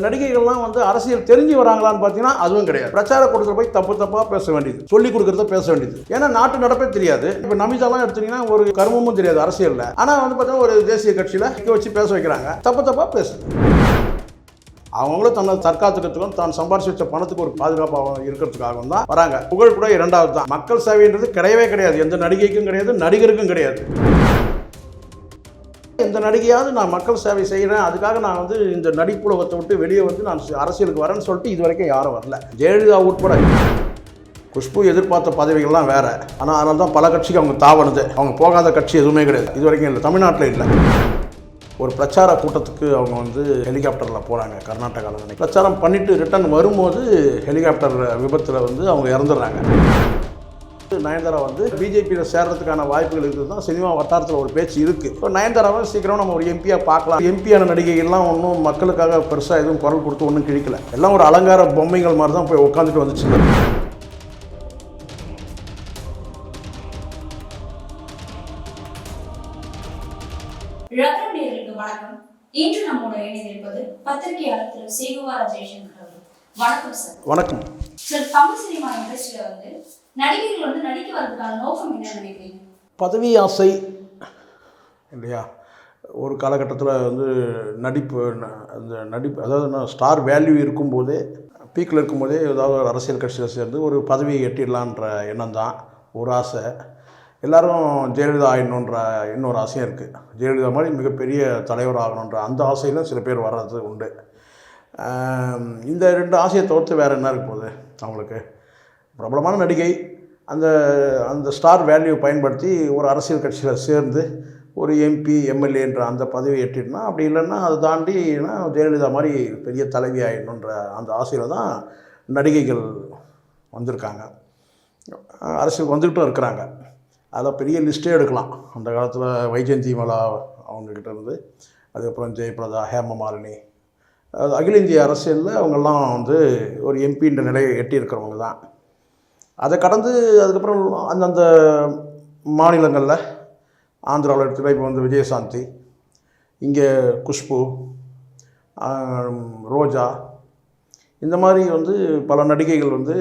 நடிகைகள்லாம் வந்து அரசியல் தெரிஞ்சு வராங்களான்னு பார்த்தீங்கன்னா அதுவும் கிடையாது. பிரச்சார கூட்டத்தில் போய் தப்பு தப்பாக பேச வேண்டியது. சொல்லி கொடுக்குறத பேச வேண்டியது. ஏன்னா நாட்டு நடப்பே தெரியாது. இப்போ நமிதாலாம் எடுத்தீங்கன்னா ஒரு கர்மமும் தெரியாது அரசியலில். ஆனால் வந்து பார்த்தீங்கன்னா ஒரு தேசிய கட்சியில் வச்சு பேச வைக்கிறாங்க. தப்பு தப்பாக பேசுது அவங்களும் தன்னை தற்காத்துக்கிறதுக்கும் தான் சம்பாரிச்சு வச்ச பணத்துக்கு ஒரு பாதுகாப்பாக இருக்கிறதுக்காகவும் தான் வராங்க. புகழ் கூட இரண்டாவது தான். மக்கள் சேவைன்றது கிடையவே கிடையாது. எந்த நடிகைக்கும் கிடையாது நடிகருக்கும் கிடையாது. எந்த நடிகையாவது நான் மக்கள் சேவை செய்கிறேன். அதுக்காக நான் வந்து இந்த நடிப்புலகத்தை விட்டு வெளியே வந்து நான் அரசியலுக்கு வரேன்னு சொல்லிட்டு இது வரைக்கும் யாரும் வரல. ஜெயலலிதா உட்பட குஷ்பு எதிர்பார்த்த பதவிகள்லாம் வேற. ஆனால் அதனால தான் பல கட்சிக்கு அவங்க தாவணுது. அவங்க போகாத கட்சி எதுவுமே கிடையாது. இது வரைக்கும் இல்லை. தமிழ்நாட்டில் இல்லை. ஒரு பிரச்சார கூட்டத்துக்கு அவங்க வந்து ஹெலிகாப்டரில் போகிறாங்க கர்நாடகாவில் பிரச்சாரம் பண்ணிட்டு ரிட்டர்ன் வரும்போது ஹெலிகாப்டர் விபத்தில் வந்து அவங்க இறந்துடுறாங்க. நயன்தாரா வந்து பிஜேபியில் சேர்றதுக்கான வாய்ப்புகள் இருக்குது தான் சினிமா வட்டாரத்தில் ஒரு பேச்சு இருக்குது இப்போ நயன்தாராவை சீக்கிரம் நம்ம ஒரு எம்பியாக பார்க்கலாம். எம்பியான நடிகைகள்லாம் ஒன்றும் மக்களுக்காக பெருசாக எதுவும் குரல் கொடுத்து ஒன்றும் கிழிக்கல. எல்லாம் ஒரு அலங்கார பொம்மைகள் மாதிரி தான் போய் உட்காந்துட்டு வந்துச்சு. வணக்கம். இன்று நம்மோட இணைந்திருப்பது பத்திரிகையாளர் திரு சேகுவாரா ஜெயசங்கர் அவர்கள். வணக்கம் சார். வணக்கம். சார் தமிழ் சினிமா இண்டஸ்ட்ரியில வந்து நடிகர்கள் வந்து நடிக்க வரதுக்கான நோக்கம் என்ன நினைக்கிறீங்க? பதவி ஆசை இல்லையா? ஒரு காலகட்டத்தில் வந்து நடிப்பு ந- அந்த நடிப்பு அதாவது நான் ஸ்டார் வேல்யூ இருக்கும்போதே பீக்கில் இருக்கும்போதே ஏதாவது ஒரு அரசியல் கட்சியில் சேர்ந்து ஒரு பதவியை எட்டிடலான்ற எண்ணம் தான் ஒரு ஆசை. எல்லோரும் ஜெயலலிதா ஆகணுன்ற இன்னொரு ஆசையும் இருக்குது ஜெயலலிதா மாதிரி மிகப்பெரிய தலைவர் ஆகணுன்ற அந்த ஆசையில் சில பேர் வர்றது உண்டு. இந்த ரெண்டு ஆசையை தவிர்த்து வேறு என்ன இருக்க போகுது அவங்களுக்கு? பிரபலமான நடிகை. அந்த அந்த ஸ்டார் வேல்யூ பயன்படுத்தி ஒரு அரசியல் கட்சியில் சேர்ந்து ஒரு எம்பி எம்எல்ஏன்ற அந்த பதவி எட்டினா அப்படி இல்லைன்னா அதை தாண்டினா ஜெயலலிதா மாதிரி பெரிய தலைவி ஆயிடணுன்ற அந்த ஆசையில் தான் நடிகைகள் வந்திருக்காங்க. அரசியல் வந்துக்கிட்டும் இருக்கிறாங்க. அதில் பெரிய லிஸ்ட்டே எடுக்கலாம். அந்த காலத்தில் வைஜெயந்தி மலா அவங்கக்கிட்ட இருந்து அதுக்கப்புறம் ஜெயபிரதா ஹேமமாலினி அது அகில இந்திய அரசியலில் அவங்கெல்லாம் வந்து ஒரு எம்பின்ற நிலையை எட்டியிருக்கிறவங்க தான். அதை கடந்து அதுக்கப்புறம் அந்தந்த மாநிலங்களில் ஆந்திராவில் எடுத்துக்கிட்டால் இப்போ வந்து விஜயசாந்தி இங்கே குஷ்பு ரோஜா இந்த மாதிரி வந்து பல நடிகைகள் வந்து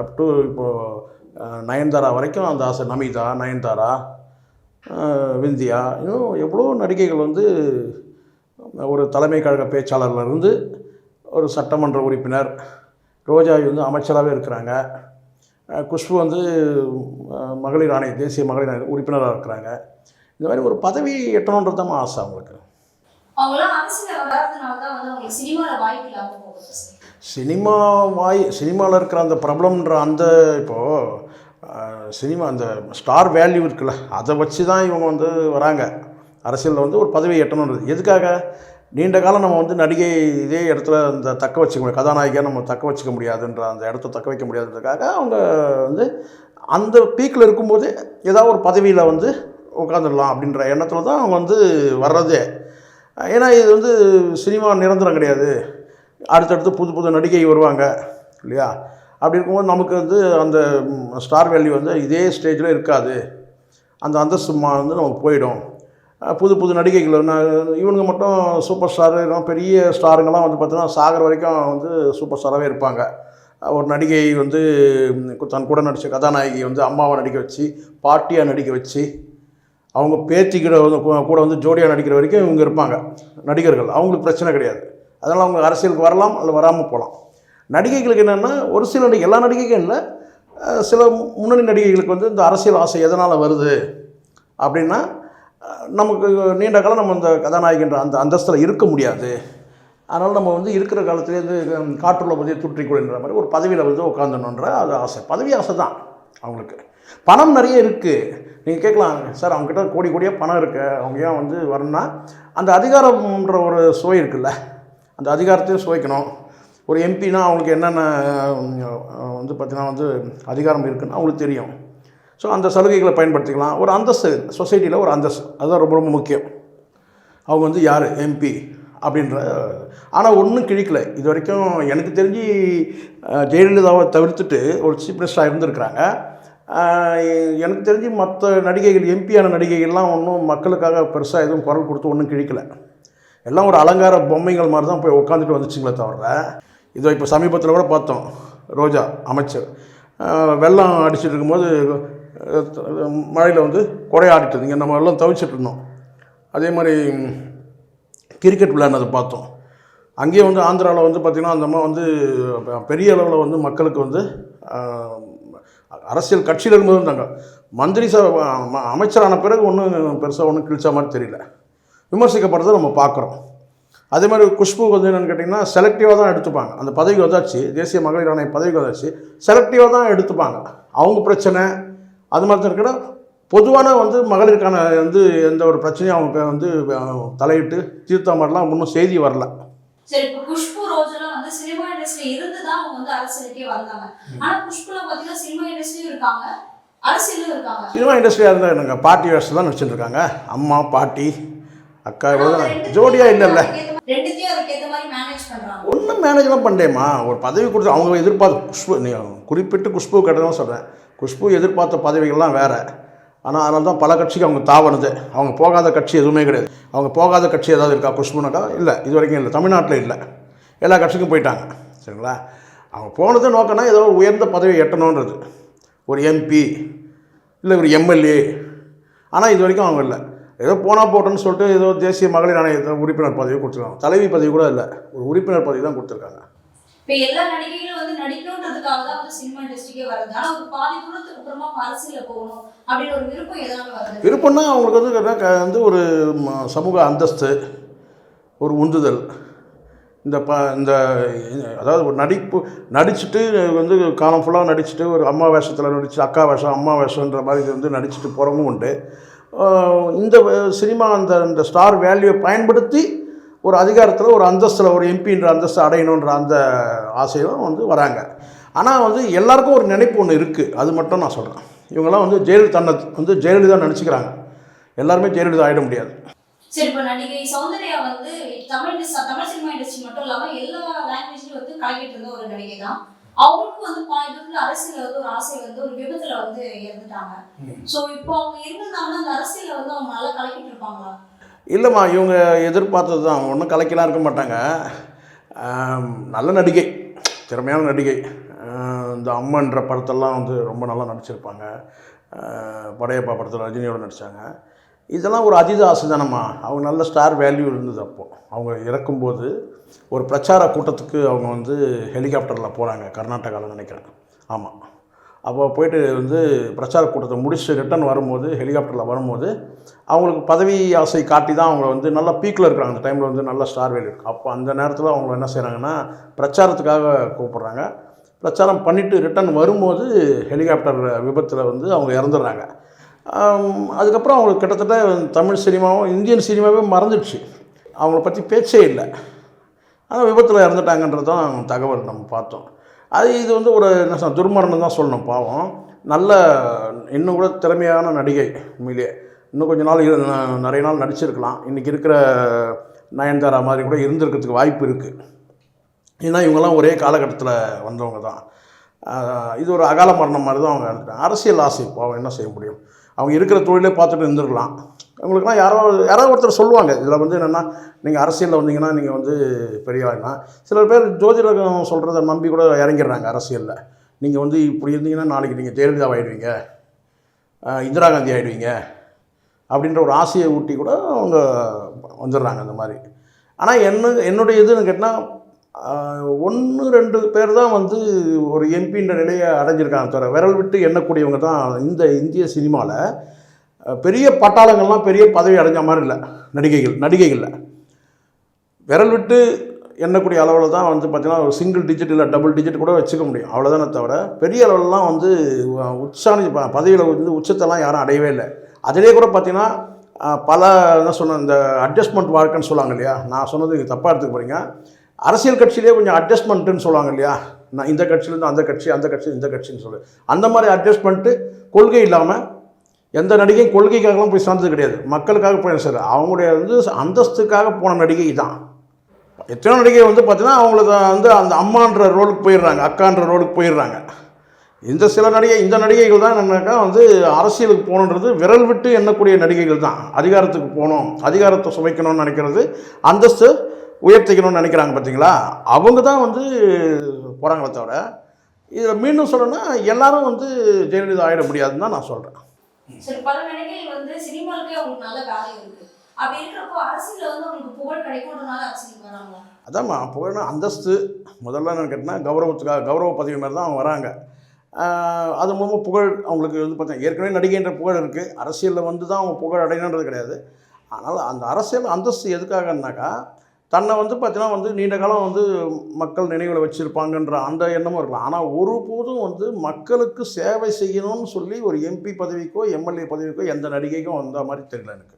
அப் டு இப்போது நயன்தாரா வரைக்கும் அந்த ஆசை. நமிதா நயன்தாரா விந்தியா இன்னும் எவ்வளோ நடிகைகள் வந்து ஒரு தலைமை கழக பேச்சாளர்லேருந்து ஒரு சட்டமன்ற உறுப்பினர் ரோஜா வந்து அமைச்சராகவே இருக்கிறாங்க. குஷ்பு வந்து மகளிர் ஆணைய தேசிய மகளிர் ஆணைய உறுப்பினராக இருக்கிறாங்க. இந்த மாதிரி ஒரு பதவி எட்டணுன்றது தான் ஆசை அவங்களுக்கு. சினிமா வாய் சினிமாவில் இருக்கிற அந்த பிரபலம்ன்ற அந்த இப்போது சினிமா அந்த ஸ்டார் வேல்யூ இருக்குல்ல அதை வச்சு தான் இவங்க வந்து வராங்க. அரசியலில் வந்து ஒரு பதவி எட்டணுன்றது. எதுக்காக? நீண்ட காலம் நம்ம வந்து நடிகை இதே இடத்துல அந்த தக்க வச்சுக்க முடியாது. கதாநாயகியாக நம்ம தக்க வச்சுக்க முடியாதுன்ற அந்த இடத்த தக்க வைக்க முடியாதுன்றதுக்காக அவங்க வந்து அந்த பீக்கில் இருக்கும்போது ஏதாவது ஒரு பதவியில் வந்து உட்காந்துடலாம் அப்படின்ற எண்ணத்தில் தான் அவங்க வந்து வர்றதே. ஏன்னா இது வந்து சினிமா நிரந்தரம் கிடையாது. அடுத்தடுத்து புது புது நடிகை வருவாங்க இல்லையா? அப்படி இருக்கும்போது நமக்கு வந்து அந்த ஸ்டார் வேல்யூ வந்து இதே ஸ்டேஜில் இருக்காது. அந்த அந்தஸ்து வந்து நமக்கு போயிடும். புது புது நடிகைகள். நான் இவனுங்க மட்டும் சூப்பர் ஸ்டார் பெரிய ஸ்டாருங்கெல்லாம் வந்து பார்த்தீங்கன்னா சாகர் வரைக்கும் வந்து சூப்பர் ஸ்டாராகவே இருப்பாங்க. ஒரு நடிகை வந்து தன் கூட நடித்த கதாநாயகி வந்து அம்மாவை நடிக்க வச்சு பாட்டியாக நடிக்க வச்சு அவங்க பேத்திக்கிற வந்து கூட வந்து ஜோடியாக நடிக்கிற வரைக்கும் இவங்க இருப்பாங்க நடிகர்கள். அவங்களுக்கு பிரச்சனை கிடையாது. அதனால் அவங்க அரசியலுக்கு வரலாம் அல்ல வராமல் போகலாம். நடிகைகளுக்கு என்னென்னா ஒரு சில நடிகை எல்லா நடிகைகளும் இல்லை சில முன்னணி நடிகைகளுக்கு வந்து இந்த அரசியல் ஆசை எதனால் வருது? அப்படின்னா நமக்கு நீண்ட காலம் நம்ம அந்த கதாநாயகின்ற அந்த அந்தஸ்தில் இருக்க முடியாது. அதனால் நம்ம வந்து இருக்கிற காலத்துலேருந்து காற்றுள்ள பற்றி துற்றிக்கொள்கின்ற மாதிரி ஒரு பதவியில் வந்து உட்காந்துணுன்ற அது ஆசை. பதவி ஆசை தான் அவங்களுக்கு. பணம் நிறைய இருக்குது நீங்கள் கேட்கலாம் சார் அவங்ககிட்ட கோடி கோடியாக பணம் இருக்கு. அவங்க ஏன் வந்து வரணும்னா? அந்த அதிகாரம்ன்ற ஒரு சுவை இருக்குல்ல. அந்த அதிகாரத்தையும் சுவைக்கணும். ஒரு எம்பினா அவங்களுக்கு என்னென்ன வந்து பார்த்தீங்கன்னா வந்து அதிகாரம் இருக்குன்னு அவங்களுக்கு தெரியும். ஸோ அந்த சலுகைகளை பயன்படுத்திக்கலாம். ஒரு அந்தஸ்து சொசைட்டியில் ஒரு அந்தஸ்து. அதுதான் ரொம்ப ரொம்ப முக்கியம். அவங்க வந்து யார்? எம்பி அப்படின்ற ஆனால் ஒன்றும் கிழிக்கல. இது வரைக்கும் எனக்கு தெரிஞ்சு ஜெயலலிதாவை தவிர்த்துட்டு ஒரு சீஃப் மினிஸ்டராக இருந்திருக்கிறாங்க. எனக்கு தெரிஞ்சு மற்ற நடிகைகள் எம்பியான நடிகைகள்லாம் ஒன்றும் மக்களுக்காக பெருசாக எதுவும் குரல் கொடுத்து ஒன்றும் கிழிக்கல. எல்லாம் ஒரு அலங்கார பொம்மைகள் மாதிரி தான் போய் உட்காந்துட்டு வந்துச்சுங்களே தவிர இதோ இப்போ சமீபத்தில் கூட பார்த்தோம். ரோஜா அமைச்சர். வெள்ளம் அடிச்சுட்டு இருக்கும்போது மழையில் வந்து கொடையாடிட்டு இருந்தீங்க நம்ம எல்லாம் தவிச்சிட்டு இருந்தோம். அதே மாதிரி கிரிக்கெட் விளையாடுனது பார்த்தோம். அங்கேயே வந்து ஆந்திராவில் வந்து பார்த்திங்கன்னா அந்த அம்மா வந்து பெரிய அளவில் வந்து மக்களுக்கு வந்து அரசியல் கட்சியில் இருக்கும்போது இருந்தாங்க மந்திரி ச ம- அமைச்சரான பிறகு ஒன்றும் பெருசாக ஒன்றும் கிழிச்ச மாதிரி தெரியல. விமர்சிக்கப்படுறதை நம்ம பார்க்குறோம். அதே மாதிரி குஷ்பு வந்து என்னென்னு கேட்டிங்கன்னா செலக்டிவாக தான் எடுத்துப்பாங்க. அந்த பதவிக்கு வந்தாச்சு. தேசிய மகளிர் ஆணைய பதவிக்கு வந்தாச்சு. செலக்டிவாக தான் எடுத்துப்பாங்க. அவங்க பிரச்சனை அது மாதிரி தான் இருக்கா. பொதுவான வந்து மகளிருக்கான வந்து எந்த ஒரு பிரச்சனையும் அவங்க வந்து தலையிட்டு தீர்த்த மாதிரிலாம் இன்னும் செய்தி வரல. சரி இப்போ குஷ்பு ரோஜெல்லாம் வந்து சினிமா இண்டஸ்ட்ரி இருந்து தான் அவங்க வந்து அரசியலுக்கே வந்தாங்க. ஆனா குஷ்புலாம் பாத்தீங்கன்னா சினிமா இண்டஸ்ட்ரியும் இருக்காங்க. அரசியலும் இருக்காங்க. சினிமா இண்டஸ்ட்ரியாக இருந்தால் என்னங்க பாட்டி வேஷம் தான் நடிச்சிட்டு இருக்காங்க. அம்மா பாட்டி அக்கா இவ்வளோ ஜோடியாக இல்லைல்ல. ஒன்றும் மேனேஜ்லாம் பண்ணேம்மா ஒரு பதவி கொடுத்து அவங்க எதிர்பார்த்த குஷ்பு குறிப்பிட்டு குஷ்பு தான் சொல்கிறேன் குஷ்பு எதிர்பார்த்த பதவிகள்லாம் வேறு. ஆனால் அதனால தான் பல கட்சிக்கு அவங்க தாவணுது. அவங்க போகாத கட்சி எதுவுமே கிடையாது. அவங்க போகாத கட்சி ஏதாவது இருக்கா குஷ்புனாக்கா? இல்லை இது வரைக்கும் இல்லை. தமிழ்நாட்டில் இல்லை. எல்லா கட்சிக்கும் போயிட்டாங்க. சரிங்களா? அவங்க போனது நோக்கம்னா ஏதோ ஒரு உயர்ந்த பதவி எட்டணுன்றது. ஒரு எம்பி இல்லை ஒரு எம்எல்ஏ ஆனால் இது வரைக்கும் அவங்க இல்லை. ஏதோ போனால் போட்டோன்னு சொல்லிட்டு ஏதோ தேசிய மகளிர் ஆணைய உறுப்பினர் பதவி கொடுத்துருக்காங்க. தலைவி பதவி கூட இல்லை. ஒரு உறுப்பினர் பதவி தான் கொடுத்துருக்காங்க. இப்ப எல்லா நடிகைகளும் வந்து நடிக்கணுன்றதுக்காக தான் வந்து சினிமா இண்டஸ்ட்ரிக்கே வருது ஆனா ஒரு பாதி தூரத்துக்கு அப்புறமா அரசியல போகணும் அப்படின்னு ஒரு விருப்பம் எதனால வருது? விருப்பம்னா அவங்களுக்கு வந்து வந்து ஒரு சமூக அந்தஸ்து ஒரு உந்துதல். இந்த ப இந்த அதாவது ஒரு நடிப்பு நடிச்சுட்டு வந்து காலம் ஃபுல்லாக நடிச்சுட்டு ஒரு அம்மா வேஷத்தில் நடிச்சு அக்கா வேஷம் அம்மா வேஷன்ற மாதிரி இது வந்து நடிச்சுட்டு போகிறவங்க உண்டு. இந்த சினிமா அந்த இந்த ஸ்டார் வேல்யூவை பயன்படுத்தி ஒரு அதிகாரத்தில் ஒரு அந்தஸ்தில் ஒரு எம்பின்ற அந்தஸ்து அடையணுன்ற அந்த ஆசையிலும் வந்து வராங்க. ஆனால் வந்து எல்லாருக்கும் ஒரு நினைப்பு ஒன்று இருக்குது அது மட்டும் நான் சொல்கிறேன் இவங்கெல்லாம் வந்து ஜெயலலிதா தன்னை வந்து ஜெயலலிதா நினச்சிக்கிறாங்க. எல்லாருமே ஜெயலலிதா ஆகிட முடியாது. சரி இப்ப நடிகை சௌந்தர்யா வந்து தமிழ் தமிழ் சினிமா இண்டஸ்ட்ரி மட்டும் இல்லாம எல்லா லாங்குவேஜ்லயும் வந்து கலக்கிட்டு இருந்த ஒரு நடிகை தான். அவங்களுக்கும் வந்து தூரத்துல அரசியல வந்து ஒரு ஆசை வந்து ஒரு விபத்துல வந்து இறந்துட்டாங்க. சோ இப்போ அவங்க இருந்திருந்தாங்கன்னா அந்த அரசியல வந்து அவங்க நல்லா கலக்கிட்டு இருப்பாங்களா? இல்லைம்மா இவங்க எதிர்பார்த்தது தான். ஒன்றும் கலைக்கலாம் இருக்க மாட்டாங்க. நல்ல நடிகை. திறமையான நடிகை. இந்த அம்மன்ற படத்தெல்லாம் வந்து ரொம்ப நல்லா நடிச்சிருப்பாங்க. படையப்பா படத்தில் ரஜினியோடு நடித்தாங்க இதெல்லாம் ஒரு அதீத ஆசை தானம்மா அவங்க நல்ல ஸ்டார் வேல்யூ இருந்தது அப்போது அவங்க இறக்கும்போது ஒரு பிரச்சார கூட்டத்துக்கு அவங்க வந்து ஹெலிகாப்டரில் போகிறாங்க கர்நாடகாவில் நினைக்கிறேன். ஆமாம் அப்போ போயிட்டு வந்து பிரச்சார கூட்டத்தை முடிச்சு ரிட்டர்ன் வரும்போது ஹெலிகாப்டரில் வரும்போது அவங்களுக்கு பதவி ஆசை காட்டி தான் அவங்கள வந்து நல்லா பீக்கில் இருக்கிறாங்க. அந்த டைமில் வந்து நல்லா ஸ்டார் வேலி இருக்குது அப்போ அந்த நேரத்தில் அவங்க என்ன செய்கிறாங்கன்னா பிரச்சாரத்துக்காக கூப்பிட்றாங்க. பிரச்சாரம் பண்ணிவிட்டு ரிட்டர்ன் வரும்போது ஹெலிகாப்டர் விபத்தில் வந்து அவங்க இறந்துடுறாங்க. அதுக்கப்புறம் அவங்களுக்கு கிட்டத்தட்ட தமிழ் சினிமாவும் இந்தியன் சினிமாவே மறந்துடுச்சு. அவங்கள பற்றி பேச்சே இல்லை. ஆனால் விபத்தில் இறந்துட்டாங்கன்றது தான் தகவல் நம்ம பார்த்தோம். அது இது வந்து ஒரு என்ன துர்மரணம் தான் சொல்லணும் பாவம். நல்ல இன்னும் கூட திறமையான நடிகை உண்மையிலேயே இன்னும் கொஞ்ச நாள் இரு- நிறைய நாள் நடிச்சிருக்கலாம். இன்றைக்கி இருக்கிற நயன்தாரா மாதிரி கூட இருந்திருக்கிறதுக்கு வாய்ப்பு இருக்குது ஏன்னா இவங்கெல்லாம் ஒரே காலகட்டத்தில் வந்தவங்க தான். இது ஒரு அகால மரணம் மாதிரி தான் அவங்க அரசியல் ஆசை பாவம் என்ன செய்ய முடியும்? அவங்க இருக்கிற தொழிலே பார்த்துட்டு இருந்திருக்கலாம். உங்களுக்குலாம் யாராவது யாராவது ஒருத்தர் சொல்லுவாங்க. இதில் வந்து என்னென்னா நீங்கள் அரசியலில் வந்தீங்கன்னா நீங்கள் வந்து பெரிய ஆளுனா சில பேர் ஜோதிடகம் சொல்கிறத நம்பி கூட இறங்கிடுறாங்க அரசியலில். நீங்கள் வந்து இப்படி இருந்தீங்கன்னா நாளைக்கு நீங்கள் ஜெயலலிதா ஆகிடுவீங்க இந்திரா காந்தி ஆகிடுவீங்க அப்படின்ற ஒரு ஆசையை ஊட்டி கூட அவங்க வந்துடுறாங்க அந்த மாதிரி. ஆனால் என்ன என்னுடைய இதுன்னு கேட்டால் ஒன்று ரெண்டு பேர் தான் வந்து ஒரு எம்பின்ற நிலையை அடைஞ்சிருக்காங்க தவிர விரல் விட்டு எண்ணக்கூடியவங்க தான் இந்த இந்திய சினிமாவில் பெரிய பட்டாளங்கள்லாம் பெரிய பதவி அடைஞ்ச மாதிரி இல்லை. நடிகைகள் நடிகைகளில். விரல் விட்டு எண்ணக்கூடிய அளவில் தான் வந்து பார்த்திங்கன்னா ஒரு சிங்கிள் டிஜிட் இல்லை டபுள் டிஜிட் கூட வச்சுக்க முடியும். அவ்வளோதானே தவிர பெரிய அளவுலலாம் வந்து உற்சாணி பதவியில் வந்து உச்சத்தெல்லாம் யாரும் அடையவே இல்லை. அதிலே கூட பார்த்திங்கன்னா பல என்ன சொன்ன இந்த அட்ஜஸ்ட்மெண்ட் வாழ்க்கைன்னு சொல்லுவாங்க இல்லையா? நான் சொன்னது தப்பாக எடுத்துக்க போகிறீங்க அரசியல் கட்சியிலே கொஞ்சம் அட்ஜஸ்ட்மெண்ட்டுன்னு சொல்லுவாங்க இல்லையா? நான் இந்த கட்சியிலேருந்து அந்த கட்சி அந்த கட்சி இந்த கட்சின்னு சொல்லு. அந்த மாதிரி அட்ஜஸ்ட்மெண்ட்டு கொள்கை இல்லாமல் எந்த நடிகையும் கொள்கைக்காகலாம் போய் சார்ந்தது கிடையாது. மக்களுக்காக போய் சார் அவங்களுடைய வந்து அந்தஸ்துக்காக போன நடிகை தான் எத்தனையோ நடிகை வந்து பார்த்தீங்கன்னா அவங்களுக்கு வந்து அந்த அம்மான்ற ரோலுக்கு போயிடுறாங்க அக்கான்ற ரோலுக்கு போயிடுறாங்க. இந்த சில நடிகை இந்த நடிகைகள் தான் என்னன்னாக்கா வந்து அரசியலுக்கு போகணுன்றது விரல் விட்டு எண்ணக்கூடிய நடிகைகள் தான். அதிகாரத்துக்கு போகணும் அதிகாரத்தை சுமைக்கணும்னு நினைக்கிறது அந்தஸ்து உயர்த்திக்கணும்னு நினைக்கிறாங்க பார்த்தீங்களா அவங்க தான் வந்து போகிறாங்களே தவிர இதில் மீண்டும் சொல்லணும்னா எல்லாரும் வந்து ஜெயலலிதா ஆகிட முடியாதுன்னு தான் நான் சொல்கிறேன் சரி பல நடிகைகள் வந்து சினிமாவுக்கே அவங்களுக்கு நல்ல வேலை இருக்கு. அப்படி இருக்கிறப்போ அரசியல வந்து அவங்களுக்கு புகழ் கிடைக்கும்ன்றனால அரசியலுக்கு வராங்களா? அதாம்மா புகழ்னா அந்தஸ்து. முதல்ல என்ன கேட்டால் கௌரவத்துக்காக கௌரவ பதவி மாதிரி தான் அவங்க வராங்க. அது மூலமாக புகழ் அவங்களுக்கு வந்து பார்த்தா ஏற்கனவே நடிகைன்ற புகழ் இருக்குது அரசியலில் வந்து தான் அவங்க புகழ் அடையணுன்றது கிடையாது. ஆனால் அந்த அரசியல் அந்தஸ்து எதுக்காகனாக்கா தன்னை வந்து பார்த்தீங்கன்னா வந்து நீண்ட காலம் வந்து மக்கள் நினைவில் வச்சுருப்பாங்கன்ற அந்த எண்ணமும் இருக்கலாம். ஆனால் ஒருபோதும் வந்து மக்களுக்கு சேவை செய்யணும்னு சொல்லி ஒரு எம்பி பதவிக்கோ எம்எல்ஏ பதவிக்கோ எந்த நடிகைக்கும் அந்த மாதிரி தெரியல எனக்கு.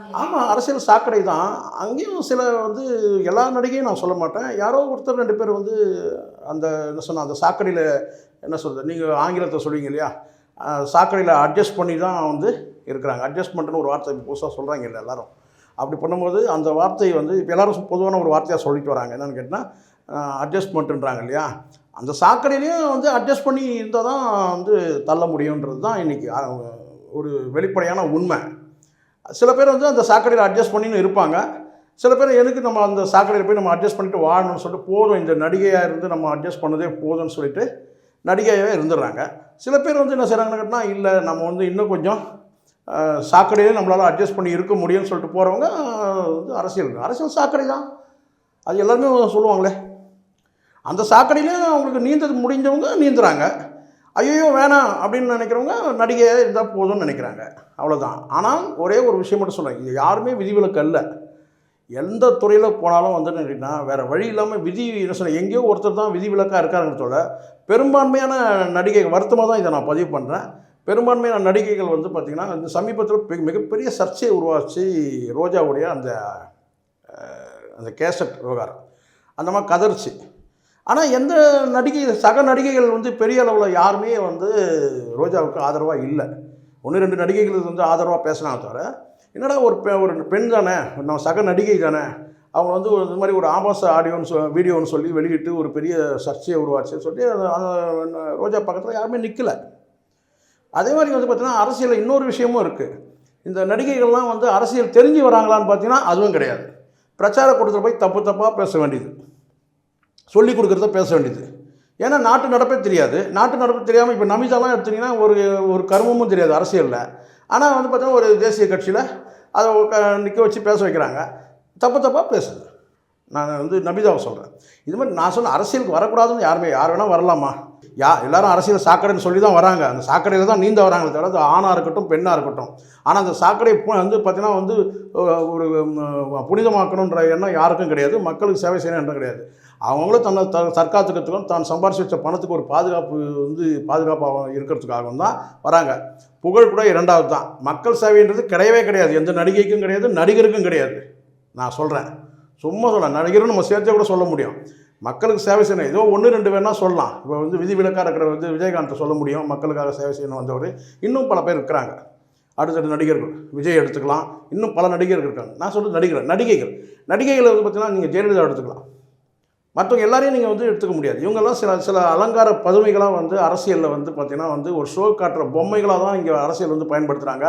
வந்து ஆமாம் அரசியல் சாக்கடை தான். அங்கேயும் சில வந்து எல்லா நடிகையும் நான் சொல்ல மாட்டேன். யாரோ ஒருத்தர் ரெண்டு பேர் வந்து அந்த என்ன சொன்ன அந்த சாக்கடையில் என்ன சொல்கிறது நீங்கள் ஆங்கிலத்தை சொல்லுவீங்க இல்லையா? சாக்கடையில் அட்ஜஸ்ட் பண்ணி தான் வந்து இருக்கிறாங்க. அட்ஜஸ்ட்மெண்ட்னு ஒரு வார்த்தை இப்போ புதுசாக சொல்கிறாங்க இல்லை எல்லோரும். அப்படி பண்ணும்போது அந்த வார்த்தை வந்து இப்போ எல்லாரும் பொதுவான ஒரு வார்த்தையாக சொல்லிட்டு வராங்க. என்னென்னு கேட்டால் அட்ஜஸ்ட்மெண்ட்டுன்றாங்க இல்லையா? அந்த சாக்கடையிலையும் வந்து அட்ஜஸ்ட் பண்ணி இருந்தால் தான் வந்து தள்ள முடியுன்றது தான் இன்றைக்கி ஒரு வெளிப்படையான உண்மை. சில பேர் வந்து அந்த சாக்கடையில் அட்ஜஸ்ட் பண்ணின்னு இருப்பாங்க. சில பேர் எதுக்கு நம்ம அந்த சாக்கடையில் போய் நம்ம அட்ஜஸ்ட் பண்ணிட்டு வாழணும்னு சொல்லிட்டு போதும் இந்த நடிகையாக இருந்து நம்ம அட்ஜஸ்ட் பண்ணதே போதும்னு சொல்லிட்டு நடிகையாகவே இருந்துடுறாங்க. சில பேர் வந்து என்ன செய்கிறாங்கன்னு கேட்டால் இல்லை நம்ம வந்து இன்னும் கொஞ்சம் சாக்கடையிலே நம்மளால் அட்ஜஸ்ட் பண்ணி இருக்க முடியும்னு சொல்லிட்டு போகிறவங்க வந்து அரசியல். அரசியல் சாக்கடை தான். அது எல்லாருமே சொல்லுவாங்களே. அந்த சாக்கடையிலே அவங்களுக்கு நீந்த முடிஞ்சவங்க நீந்துறாங்க. ஐயோ வேணாம் அப்படின்னு நினைக்கிறவங்க நடிகையாக இருந்தால் போதும்னு நினைக்கிறாங்க. அவ்வளோதான் ஆனால் ஒரே ஒரு விஷயம் மட்டும் சொல்கிறேன் இது யாருமே விதிவிலக்கு அல்ல. எந்த துறையில் போனாலும் வந்து என்னன்னா வேறு வழி இல்லாமல் விதி என்ன சொல்ல எங்கேயோ ஒருத்தர் தான் விதிவிலக்காக இருக்காருன்னு சொல்ல பெரும்பான்மையான நடிகை வருத்தமாக தான் இதை நான் பதிவு பண்ணுறேன் பெரும்பான்மையான நடிகைகள் வந்து பார்த்திங்கன்னா இந்த சமீபத்தில் பெ- மிகப்பெரிய சர்ச்சையை உருவாச்சு ரோஜாவுடைய அந்த அந்த கேசட் விவகாரம். அந்த மாதிரி கதர்ச்சி ஆனால் எந்த நடிகை சக நடிகைகள் வந்து பெரிய அளவில் யாருமே வந்து ரோஜாவுக்கு ஆதரவாக இல்லை. ஒன்று ரெண்டு நடிகைகள் வந்து ஆதரவாக பேசினாங்க தவிர என்னடா ஒரு பெ ஒரு பெண் தானே நம்ம சக நடிகை தானே அவங்க வந்து ஒரு இந்த மாதிரி ஒரு ஆபாச ஆடியோன்னு சொ வீடியோன்னு சொல்லி வெளியிட்டு ஒரு பெரிய சர்ச்சையை உருவாச்சுன்னு சொல்லி அந்த ரோஜா பக்கத்தில் யாருமே நிற்கலை அதே மாதிரி வந்து பார்த்திங்கன்னா அரசியலில் இன்னொரு விஷயமும் இருக்குது இந்த நடிகைகள்லாம் வந்து அரசியல் தெரிஞ்சு வராங்களான்னு பார்த்தீங்கன்னா அதுவும் கிடையாது. பிரச்சார கூட்டத்தில் போய் தப்பு தப்பாக பேச வேண்டியது. சொல்லி கொடுக்குறத பேச வேண்டியது. ஏன்னா நாட்டு நடப்பே தெரியாது. நாட்டு நடப்பு தெரியாமல் இப்போ நமிதாலாம் எடுத்திங்கன்னா ஒரு ஒரு கருமமும் தெரியாது அரசியலில். ஆனால் வந்து பார்த்தீங்கன்னா ஒரு தேசிய கட்சியில் அதை நிற்க வச்சு பேச வைக்கிறாங்க. தப்பு தப்பாக பேசுது. நான் வந்து நபிதாவை சொல்கிறேன் இது மாதிரி நான் சொன்ன அரசியலுக்கு வரக்கூடாதுன்னு யாருமே யார் வேணால் வரலாமா? யா எல்லாரும் அரசியல் சாக்கடைன்னு சொல்லி தான் வராங்க. அந்த சாக்கடையில் தான் நீந்த வராங்களே தவிர அது ஆணாக இருக்கட்டும் பெண்ணாக இருக்கட்டும். ஆனால் அந்த சாக்கடை வந்து பார்த்திங்கன்னா வந்து ஒரு புனிதமாக்கணுன்ற எண்ணம் யாருக்கும் கிடையாது. மக்களுக்கு சேவை செய்யணும் எண்ணம் கிடையாது. அவங்களும் தன்னை த தற்காத்துக்கிறதுக்கும் தான் சம்பாரிச்சு வச்ச பணத்துக்கு ஒரு பாதுகாப்பு வந்து பாதுகாப்பாக இருக்கிறதுக்காகவும் தான் வராங்க. புகழ் கூட இரண்டாவது தான். மக்கள் சேவைன்றது கிடையவே கிடையாது. எந்த நடிகைக்கும் கிடையாது நடிகருக்கும் கிடையாது. நான் சொல்கிறேன் சும்மா சொல்லலாம். நடிகரும் நம்ம சேர்த்தே கூட சொல்ல முடியும். மக்களுக்கு சேவை செய்யணும். ஏதோ ஒன்று ரெண்டு வேணால் சொல்லலாம். இப்போ வந்து விதிவிலக்காக இருக்கிற வந்து விஜயகாந்தை சொல்ல முடியும். மக்களுக்காக சேவை செய்யணும் வந்தவர். இன்னும் பல பேர் இருக்கிறாங்க. அடுத்தடுத்த நடிகர்கள். விஜய் எடுத்துக்கலாம். இன்னும் பல நடிகர்கள் இருக்காங்க. நான் சொல்கிறது நடிகர் நடிகைகள். நடிகைகள் வந்து பார்த்தீங்கன்னா நீங்கள் ஜெயலலிதா எடுத்துக்கலாம். மற்றவங்க எல்லாரையும் நீங்கள் வந்து எடுத்துக்க முடியாது. இவங்கெல்லாம் சில சில அலங்கார பதுமைகளாக வந்து அரசியலில் வந்து பார்த்திங்கன்னா வந்து ஒரு ஷோ காட்டுற பொம்மைகளாக தான் இங்கே அரசியல் வந்து பயன்படுத்துகிறாங்க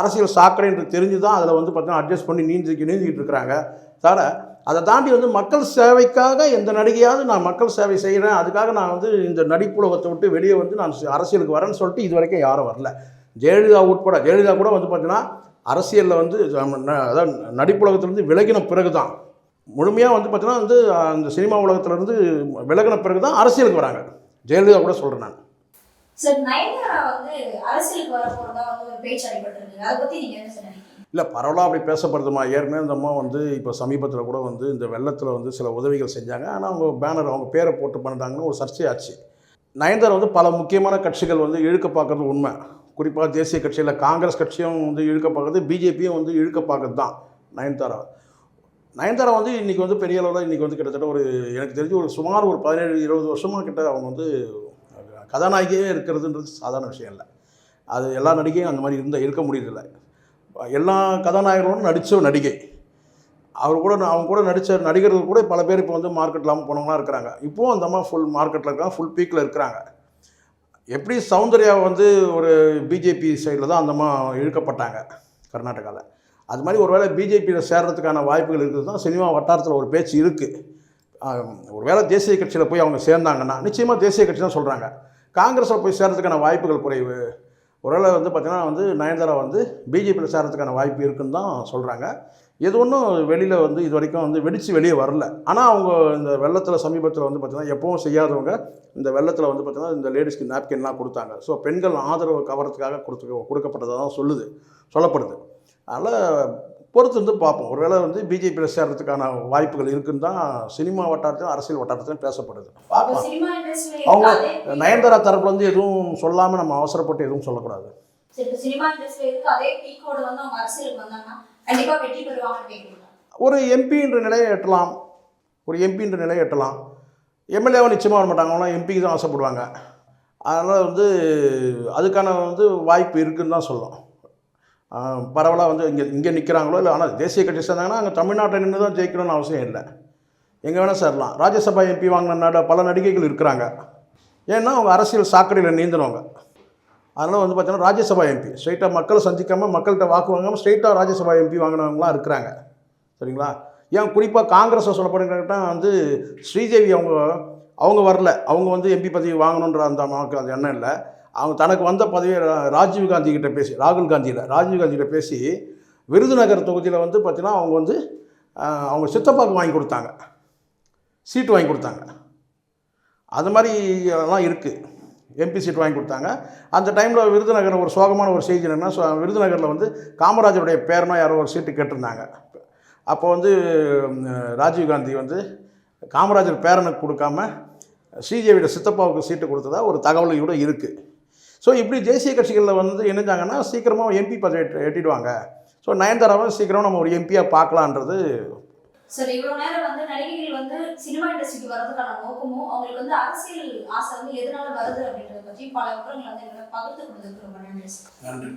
அரசியல் சாக்கடை என்று தெரிஞ்சு தான் அதில் வந்து பார்த்திங்கன்னா அட்ஜஸ்ட் பண்ணி நீந்தி நீந்திக்கிட்டு இருக்கிறாங்க. தவிர அதை தாண்டி வந்து மக்கள் சேவைக்காக எந்த நடிகையாவது நான் மக்கள் சேவை செய்கிறேன் அதுக்காக நான் வந்து இந்த நடிப்புலகத்தை விட்டு வெளியே வந்து நான் அரசியலுக்கு வரேன்னு சொல்லிட்டு இது வரைக்கும் யாரும் வரல. ஜெயலலிதா உட்பட ஜெயலலிதா கூட வந்து பார்த்தீங்கன்னா அரசியலில் வந்து அதாவது நடிப்புலகத்திலேருந்து விலகின பிறகு தான் முழுமையாக வந்து பார்த்தீங்கன்னா வந்து அந்த சினிமா உலகத்திலேருந்து விலகின பிறகு தான் அரசியலுக்கு வராங்க. ஜெயலலிதா கூட சொல்கிறேன் நான். இல்லை பரவலாக அப்படி பேசப்படுதுமா ஏற்கனவே இந்த அம்மா வந்து இப்போ சமீபத்தில் கூட வந்து இந்த வெள்ளத்தில் வந்து சில உதவிகள் செஞ்சாங்க. ஆனால் அவங்க பேனர் அவங்க பேரை போட்டு பண்ணிட்டாங்கன்னு ஒரு சர்ச்சையாச்சு நயன்தாரா வந்து பல முக்கியமான கட்சிகள் வந்து இழுக்க பார்க்கறது உண்மை. குறிப்பாக தேசிய கட்சியில் காங்கிரஸ் கட்சியும் வந்து இழுக்க பார்க்குறது பிஜேபியும் வந்து இழுக்க பார்க்கறது தான் நயன்தாரா. நயன்தாரா வந்து இன்றைக்கி வந்து பெரிய அளவில் இன்றைக்கி வந்து கிட்டத்தட்ட ஒரு எனக்கு தெரிஞ்சு ஒரு சுமார் ஒரு பதினேழு இருபது வருஷமாக கிட்ட அவங்க வந்து கதாநாயகியே இருக்கிறதுன்றது சாதாரண விஷயம் இல்லை. அது எல்லா நடிகையும் அந்த மாதிரி இருந்த இருக்க முடியல எல்லா கதாநாயகர்களும் நடித்த நடிகை. அவர் கூட அவங்க கூட நடித்த நடிகர்கள் கூட பல பேர் இப்போ வந்து மார்க்கெட் இல்லாமல் போனவங்களாம் இருக்கிறாங்க. இப்போவும் அந்த அம்மா ஃபுல் மார்க்கெட்டில் இருக்காங்க ஃபுல் பீக்கில் இருக்கிறாங்க. எப்படி சௌந்தர்யா வந்து ஒரு பிஜேபி சைடில் தான் அந்த அம்மா இழுக்கப்பட்டாங்க கர்நாடகாவில் அது மாதிரி ஒருவேளை பிஜேபியில் சேர்றதுக்கான வாய்ப்புகள் இருக்குது தான் சினிமா வட்டாரத்தில் ஒரு பேச்சு இருக்குது ஒருவேளை தேசிய கட்சியில் போய் அவங்க சேர்ந்தாங்கன்னா நிச்சயமாக தேசிய கட்சி தான் சொல்கிறாங்க காங்கிரஸில் போய் சேர்றதுக்கான வாய்ப்புகள் குறைவு. ஒருவேளை வந்து பார்த்திங்கன்னா வந்து நயன்தாரா வந்து பிஜேபியில் சேர்றதுக்கான வாய்ப்பு இருக்குன்னு தான் சொல்கிறாங்க எது ஒன்றும் வெளியில் வந்து இது வரைக்கும் வந்து வெடித்து வெளியே வரல. ஆனால் அவங்க இந்த வெள்ளத்தில் சமீபத்தில் வந்து பார்த்திங்கன்னா எப்பவும் செய்யாதவங்க இந்த வெள்ளத்தில் வந்து பார்த்திங்கன்னா இந்த லேடிஸ்க்கு நாப்கின்லாம் கொடுத்தாங்க. ஸோ பெண்கள் ஆதரவு கவரத்துக்காக கொடுத்து கொடுக்கப்பட்டதாக தான் சொல்லுது சொல்லப்படுது. அதனால் பொறுத்து வந்து பார்ப்போம். ஒருவேளை வந்து பிஜேபியில் சேர்றதுக்கான வாய்ப்புகள் இருக்குன்னு தான் சினிமா வட்டாரத்திலும் அரசியல் வட்டாரத்திலும் பேசப்படுது. அவங்க நயன்தாரா தரப்புல வந்து எதுவும் சொல்லாமல் நம்ம அவசரப்பட்டு எதுவும் சொல்லக்கூடாது. ஒரு எம்பின்ற நிலையை எட்டலாம். ஒரு எம்பின்ற நிலையை எட்டலாம். எம்எல்ஏவை நிச்சயமாக வர மாட்டாங்க. அவங்களாம் எம்பிக்கு தான் ஆசைப்படுவாங்க. அதனால் வந்து அதுக்கான வந்து வாய்ப்பு இருக்குன்னு தான் சொல்லலாம் பரவலாக வந்து இங்கே இங்கே நிற்கிறாங்களோ இல்லை ஆனால் தேசிய கட்சி சேர்ந்தாங்கன்னா அங்கே தமிழ்நாட்டை நின்று தான் ஜெயிக்கணும்னு அவசியம் இல்லை. எங்கே வேணால் சேரலாம். ராஜ்யசபா எம்பி வாங்கின நட பல நடிகைகள் இருக்கிறாங்க. ஏன்னா அவங்க அரசியல் சாக்கடையில் நீந்தினவங்க. அதனால் வந்து பார்த்தீங்கன்னா ராஜ்யசபா எம்பி ஸ்ட்ரைட்டாக மக்களை சந்திக்காமல் மக்கள்கிட்ட வாக்கு வாங்காமல் ஸ்ட்ரைட்டாக ராஜ்யசபா எம்பி வாங்கினவங்களாம் இருக்கிறாங்க. சரிங்களா? ஏன் குறிப்பாக காங்கிரஸை சொல்லப்படுங்கன்னா வந்து ஸ்ரீதேவி அவங்க அவங்க வரல. அவங்க வந்து எம்பி பதவி வாங்கணுன்ற அந்த அம்மாவுக்கு அந்த எண்ணம் இல்லை. அவங்க தனக்கு வந்த பதவியை ராஜீவ் காந்தி கிட்ட பேசி ராகுல் காந்தியில் ராஜீவ் காந்தி கிட்ட பேசி விருதுநகர் தொகுதியில் வந்து பார்த்தீங்கன்னா அவங்க வந்து அவங்க சித்தப்பாவுக்கு வாங்கி கொடுத்தாங்க. சீட்டு வாங்கி கொடுத்தாங்க. அது மாதிரி எல்லாம் இருக்குது எம்பி சீட் வாங்கி கொடுத்தாங்க. அந்த டைமில் விருதுநகர் ஒரு சோகமான ஒரு செய்தி என்னென்னா விருதுநகரில் வந்து காமராஜருடைய பேரனோ யாரோ ஒரு சீட்டு கேட்டிருந்தாங்க. அப்போ வந்து ராஜீவ்காந்தி ராஜீவ் காந்தி வந்து காமராஜர் பேரனுக்கு கொடுக்காம சிஜேவியோட சித்தப்பாவுக்கு சீட்டு கொடுத்ததா ஒரு தகவல் கூட இருக்குது ஸோ இப்படி தேசிய கட்சிகளில் வந்து இணைஞ்சாங்கன்னா சீக்கிரமாக எம்பி பதவி எட்டு- எட்டிடுவாங்க ஸோ நயன்தாராவும் சீக்கிரம் நம்ம ஒரு எம்பியாக பார்க்கலான்றது சரி இவ்வளவு நேரம் வந்து நடிகைகள் வந்து சினிமா இண்டஸ்ட்ரிக்கு வர்றதுக்கான நோக்கமும் அவங்களுக்கு வந்து அரசியல் ஆசை வந்து எதனால வருது அப்படின்றத பற்றி பல விவரங்களை வந்து என்னோட பகிர்ந்து கொடுத்துருக்கு ரொம்ப நன்றி.